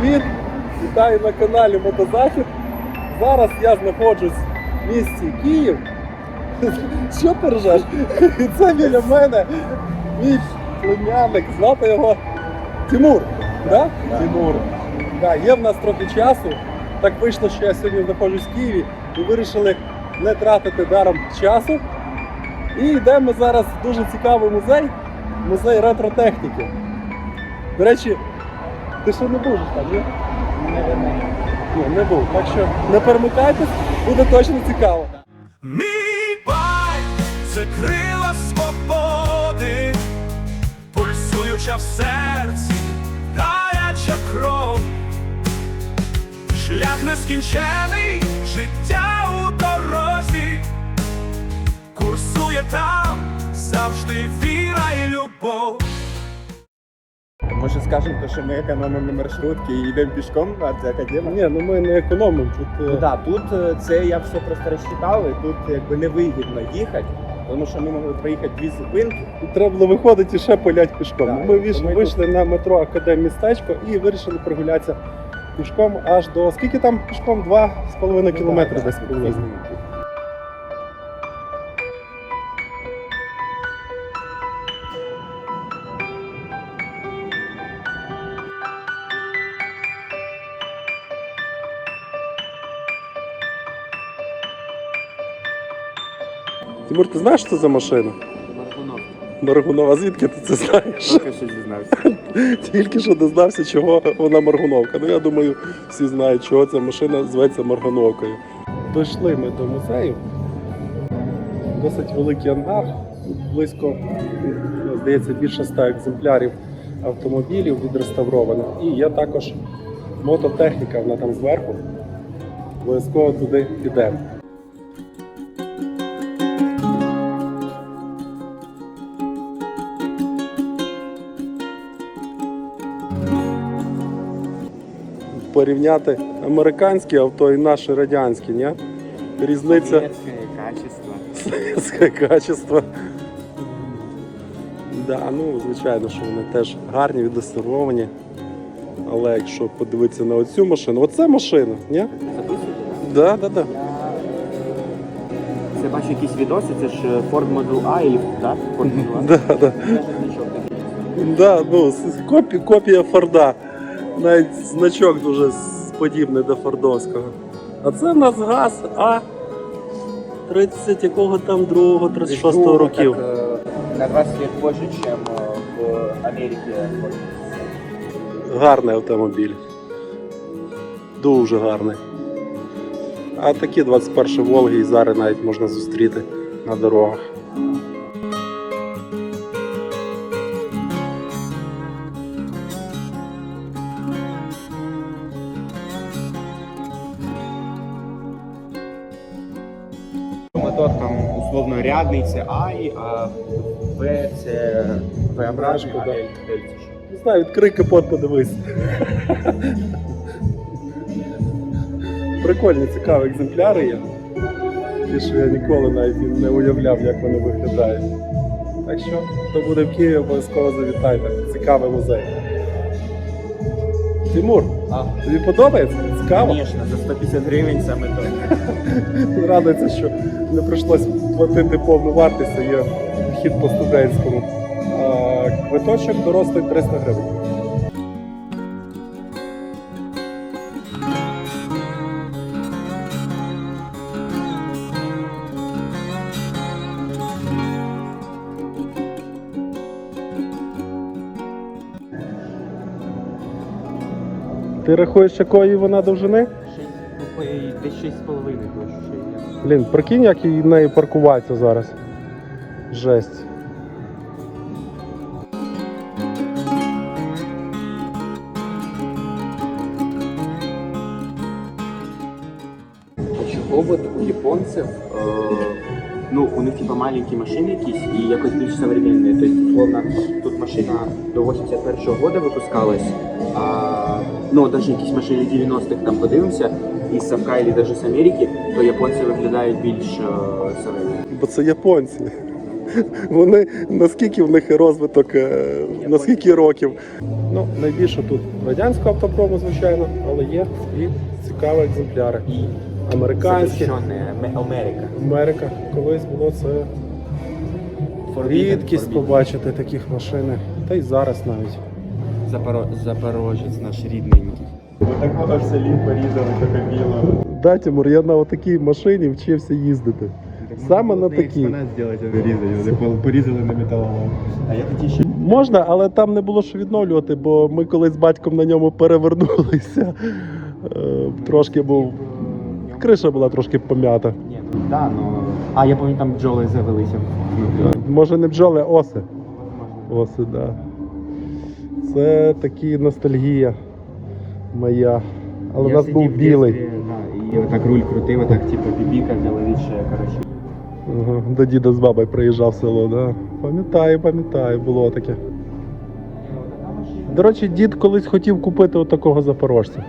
привіт! Вітаю на каналі Мотозахід. Зараз я знаходжусь в місті Київ. Що ти ржеш? І це біля мене мій племянник, звати його Тимур. Да? Тимур. Да, є в нас трохи часу. Так вийшло, що я сьогодні знаходжусь в Києві і вирішили не тратити даром часу. І йдемо зараз в дуже цікавий музей, музей ретротехніки. До речі, ти не був там, ні? Ні, не був. Так що не перемикайтесь, буде точно цікаво. Мій байк це крила свободи, пульсуюча в серці, гаряча кров, шлях нескінчений, життя у дорозі, курсує там завжди віра і любов. Скажемо, то, що ми економимо маршрутки і йдемо пішком на це академія? Ні, ну ми не економимо. Тут е, Ну так, тут е, це я все просто розчитав, і тут якби невигідно їхати, тому що ми могли проїхати дві зупинки. треба було виходити і ще пилять пішком. Так, ми вийшли, ми вийшли на метро Академмістечко і вирішили прогулятися пішком аж до скільки там пішком? Два з половиною Ну, кілометри десь приблизно. Тимур, ти знаєш, що це за машина? Маргунова, звідки ти це знаєш? Поки що дізнався. Тільки що дознався, чого вона Маргуновка. Ну я думаю, всі знають, чого ця машина зветься Маргуновкою. Дійшли ми до музею. Досить великий ангар. Близько, ну, здається, більше ста екземплярів автомобілів відреставрованих. І є також мототехніка, вона там зверху. Обов'язково туди підемо. Порівняти американські авто і наші радянські, ні? Різниця качество. совєтське качество. Да, ну, звичайно, що вони теж гарні, відреставровані. Але якщо подивитися на оцю машину, оце машина, ні? Да, да, да. Це бачу якісь відоси, це ж Ford Model A, і, так? Ford Model A. Да, да. Да, ну, копія Форда. Навіть значок дуже подібний до Фордовського. А це в нас газ А 30 якого там другого, 36-го років. Так, е, на 20 лет больше, ніж в Америці. Гарний автомобіль. Дуже гарний. А такі 21 Волги і зараз навіть можна зустріти на дорогах. Рядний це I, а В це V-образний, а L, L це що? Не знаю, відкрий капот, подивись. Прикольні, цікаві екземпляри є. Ті, що я ніколи навіть не уявляв, як вони виглядають. Так що, хто буде в Києві, обов'язково завітайте. Цікавий музей. Тимур, А, тобі подобається? Цікаво? Звісно, за 150 гривень саме то. Радується, що не прийшлось платити повну вартість, є вхід по студентському. А квиточок дорослий 300 гривень. Ти рахуєш, якої вона довжини? Десь 6,5 точно. Блін, прикинь, як їй в неї паркуватися зараз. Жесть. От у японців, е, ну, у них типа маленькі машини якісь і якось більш современні. Тобто, условно, тут машина до 81-го года випускалась, а ну, навіть якісь машини 90-х там подивимося, із Савка або навіть з Америки, то японці виглядають більш е, современно. Бо це японці. Вони наскільки в них розвиток, е, на скільки років. Ну, найбільше тут радянського автопрому, звичайно, але є і цікаві екземпляри. І Американські. Америка. Америка. Колись було це рідкість побачити таких машин. Та й зараз навіть. Запоро... Запорожець наш рідненький. Ми такого в селі порізали крокодила. Да, Тимур, я на такій машині вчився їздити. Саме на такій. Зробити, порізали на металолом. А я тоді ще Можна, але там не було що відновлювати, бо ми колись з батьком на ньому перевернулися. Е, Трошки був. Криша була трошки пом'ята. Ні, ну да, ну. А я пам'ятаю, там бджоли завелися. Може не бджоли, а оси. Оси, так. Да. Це такі ностальгія моя. Але в нас був білий. І отак руль крутив, отак типу бібіка чоловіче, коротше. Ага, До діда з бабою приїжджав в село, да. Пам'ятаю, пам'ятаю, було таке. До речі, дід колись хотів купити от такого запорожця.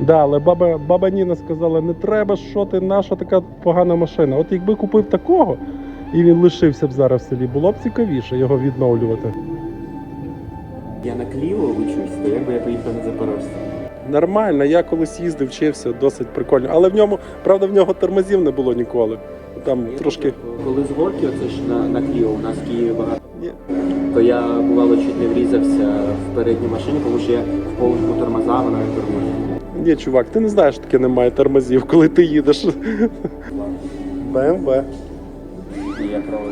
Да, але баба, баба Ніна сказала, не треба, що ти, наша така погана машина. От якби купив такого, і він лишився б зараз в селі, було б цікавіше його відновлювати. Я на Кліво учусь, то як би я поїхав на Запорожця. Нормально, я колись їздив, вчився, досить прикольно. Але в ньому, правда, в нього тормозів не було ніколи. Там трошки. Коли з горки, оце ж на, на Кліо, у нас в Києві багато. Ні. То я бувало чуть не врізався в передню машину, тому що я в повному тормоза, вона не тормозить. Ні, чувак, ти не знаєш, що таке немає тормозів, коли ти їдеш. БМВ. Я пробував.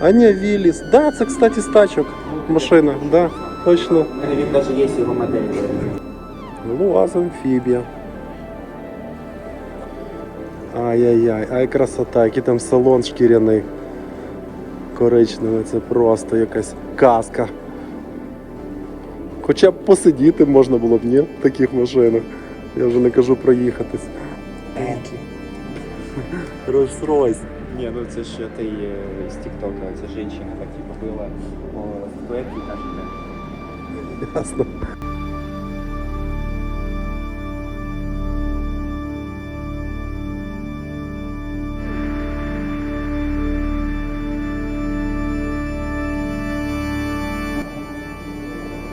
А ні, Віліс. Да, це, кстати, стачок. Машина, да, точно. Він навіть є його модель. Луаз амфібія. Ай-яй-яй, ай красота, який там салон шкіряний. Коричневий, це просто якась казка. Хоча б посидіти можна було б, ні, в таких машинах. Я вже не кажу проїхатись. Rolls-Royce. Ні, ну це ж ти з Тіктока, це жінка так типу була, мовила статуетки і каже, Ясно.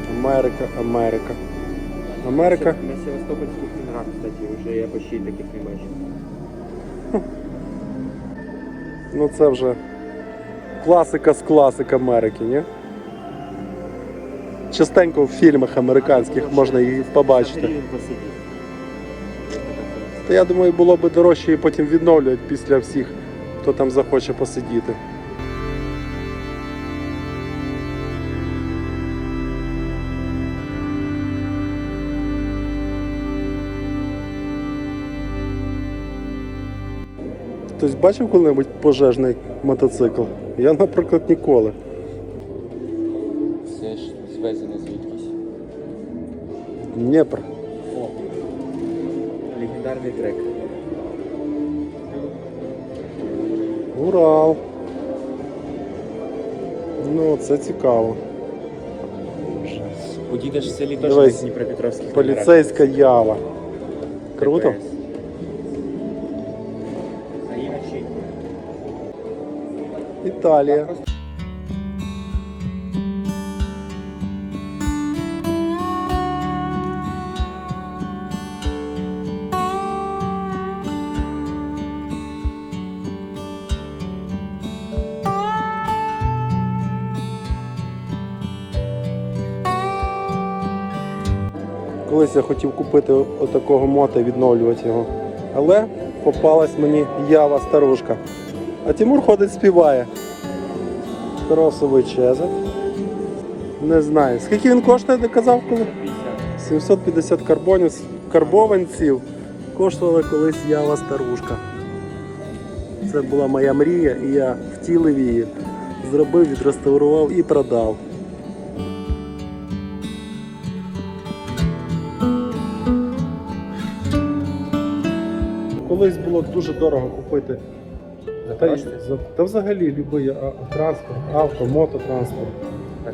Америка, Америка. Америка. На Севастопольських номерах, кстати, вже я почти таких не бачив. Ну це вже класика з класик Америки, ні? Частенько в фільмах американських можна її побачити. Та я думаю, було б дорожче її потім відновлювати після всіх, хто там захоче посидіти. Хтось бачив коли-небудь пожежний мотоцикл? Я, наприклад, ніколи. Це ж звезено звідкись. Дніпр. О, легендарний трек. Урал. Ну, це цікаво. Ж в селі теж Дивись, на Дніпропетровських Поліцейська ява. Круто? Італія. Колись я хотів купити отакого мота відновлювати його. Але попалась мені ява старушка. А Тимур ходить співає. Кросовий чезет. Не знаю. Скільки він коштує, ти казав коли? 750 карбонів, карбованців коштувала колись ява старушка. Це була моя мрія, і я втілив її, зробив, відреставрував і продав. Колись було дуже дорого купити. Та, та взагалі любий а, транспорт, авто, мототранспорт.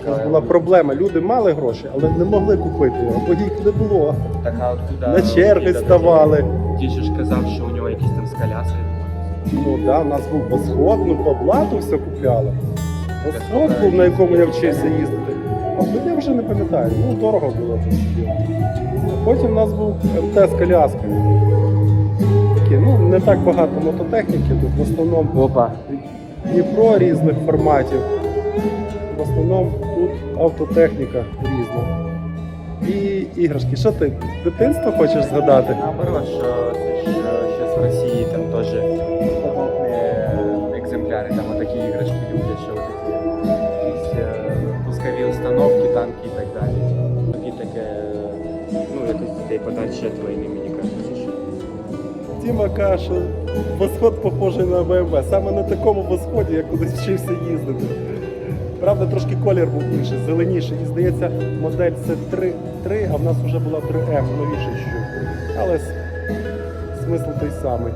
Це ж була проблема. Люди мали гроші, але не могли купити його, бо їх не було. Така от туди. На черги ставали. Дід же ж казав, що у нього якісь там з коляски. Ну да, у нас був восход, ну по блату все купляли. Восход був, на якому я вчився їздити. А я вже не пам'ятаю, ну дорого було це. А Потім у нас був МТ з коляскою. Такі, ну не так багато мототехніки, тут в основному Опа. Дніпро різних форматів. В основному тут автотехніка різна. І іграшки. Що ти дитинство хочеш згадати? Наоборот, що це ж зараз в Росії там теж екземпляри, там отакі іграшки люблять, що якісь е, пускові установки, танки і так далі. І таке, ну, якось дітей подальше від війни, мені кажеться, що. Тіма каже, що восход похожий на БМВ. Саме на такому восході я колись вчився їздити. Правда, трошки колір був інший, зеленіший. І здається, модель це 3, 3 а в нас вже була 3М, новіше що. Але смисл той самий.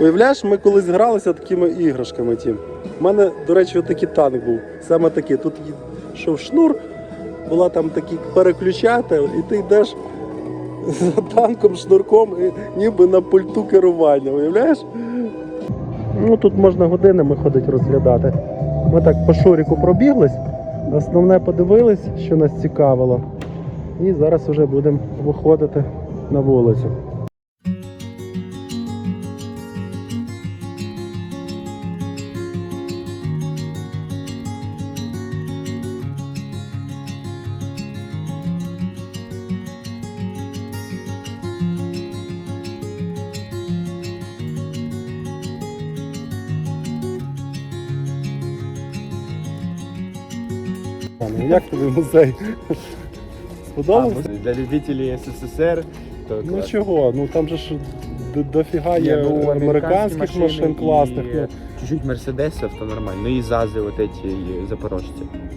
Уявляєш, ми колись гралися такими іграшками. Тім. У мене, до речі, отакий танк був. Саме такий. Тут йшов шнур, була там такі переключатель, і ти йдеш за танком, шнурком, і ніби на пульту керування. Уявляєш? Ну тут можна годинами ходити розглядати. Ми так по шуріку пробіглись, основне подивились, що нас цікавило. І зараз вже будемо виходити на вулицю. Ну, Як тобі музей? Сподобався? Для любителей СССР, то Ну чого? Ну там же ж дофіга Ні, є ну, американських машин класних. і Ну, Чуть-чуть мерседесів, то нормально. Ну і зази, от эти і запорожці.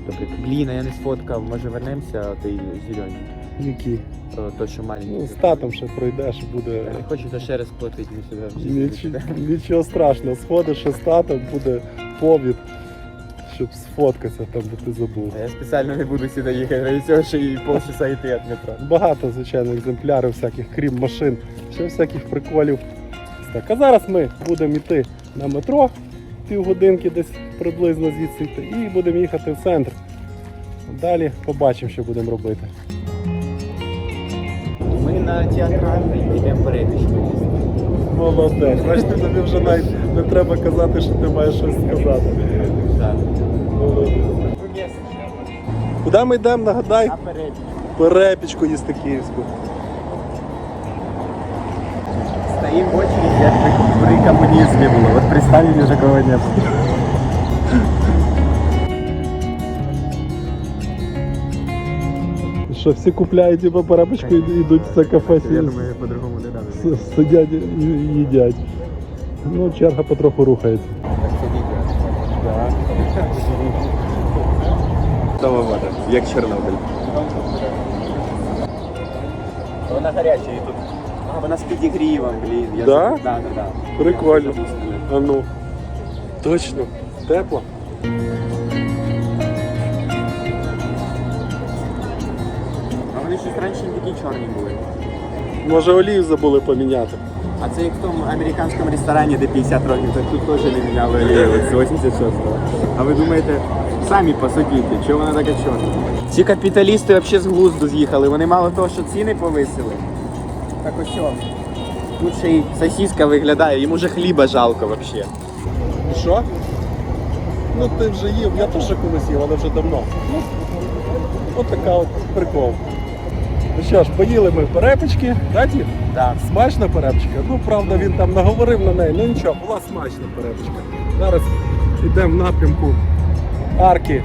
Добре, блін, а я не сфоткав, може вернемося, а ти зелені. які? То, то що маленький. Ну, з татом ще пройдеш, буде. Я не хочу то ще раз платити, ми сюди житті Нічого, нічого страшного, сходиш ще з татом, буде повід, щоб сфоткатися там, де ти забув. Я спеціально не буду сюди їхати, ради цього ще і полчаса йти від метро. Багато, звичайно, екземплярів всяких, крім машин, ще всяких приколів. Так, а зараз ми будемо йти на метро, півгодинки десь приблизно звідси йти, і будемо їхати в центр. Далі побачимо, що будемо робити. Ми на театральний йдемо перепічку. Молодець. Бачите, тобі вже навіть не треба казати, що ти маєш щось сказати. Куди ми йдемо, нагадай? На перепічку. Перепічку їсти київську. Стоим в очереди, як при, при коммунизме было. Вот представили, такого не было. Що всі купляють типу, перепічку і йдуть в це кафе, Я думаю, по-другому не с- сидять і їдять. Ну, черга потроху рухається. Того вода, як Чорнобиль. Вона гаряча і тут. А, вона з підігрівом, блін. Я Да? забув. Да, да, да. Прикольно. А ну. Точно. Тепло. А вони щось раніше не такі чорні були. Може олію забули поміняти. А це як в тому американському ресторані, де 50 років, так тут теж не міняли з 86-го. А ви думаєте, самі посудіть, чого вона така чорна? Ці капіталісти взагалі з глузду з'їхали. Вони мало того, що ціни повисили. Так ось що? Тут ще й сосиска виглядає, йому вже хліба жалко взагалі. Що? Ну ти вже їв, я теж колись їв, але вже давно. Ну, от така от прикол. Ну що ж, поїли ми перепічки, да, Дім? Так. Смачна перепічка. Ну, правда, він там наговорив на неї. Ну нічого, була смачна перепічка. Зараз йдемо в напрямку арки.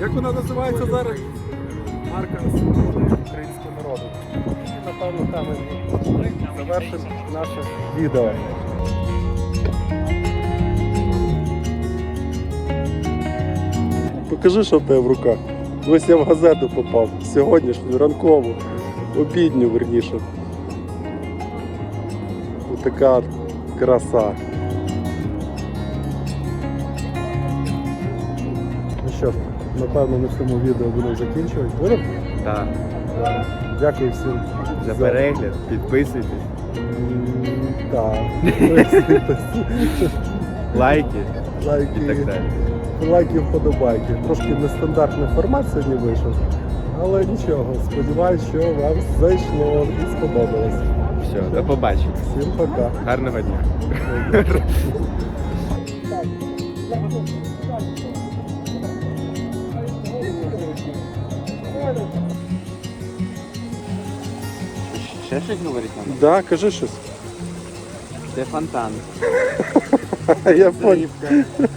Як вона називається зараз? Арка українського народу. І напевно там і завершимо наше відео. Покажи, що в тебе в руках. Ось я в газету попав. Сьогоднішню, ранкову, обідню, верніше. Ось така краса. Ну що напевно, на цьому відео будемо закінчувати. Будемо? Так. Дякую всім За перегляд, підписуйтесь, М, Так. Підписуйтесь. лайки і так далі. Лайки, вподобайки. Трошки нестандартний формат сьогодні вийшов. Але нічого, сподіваюсь, що вам зайшло і сподобалось. Все, до побачення. Всім пока. Гарного дня. Ще щось говорить нам? Да, кажи щось. Це фонтан. Я понял. Заливка.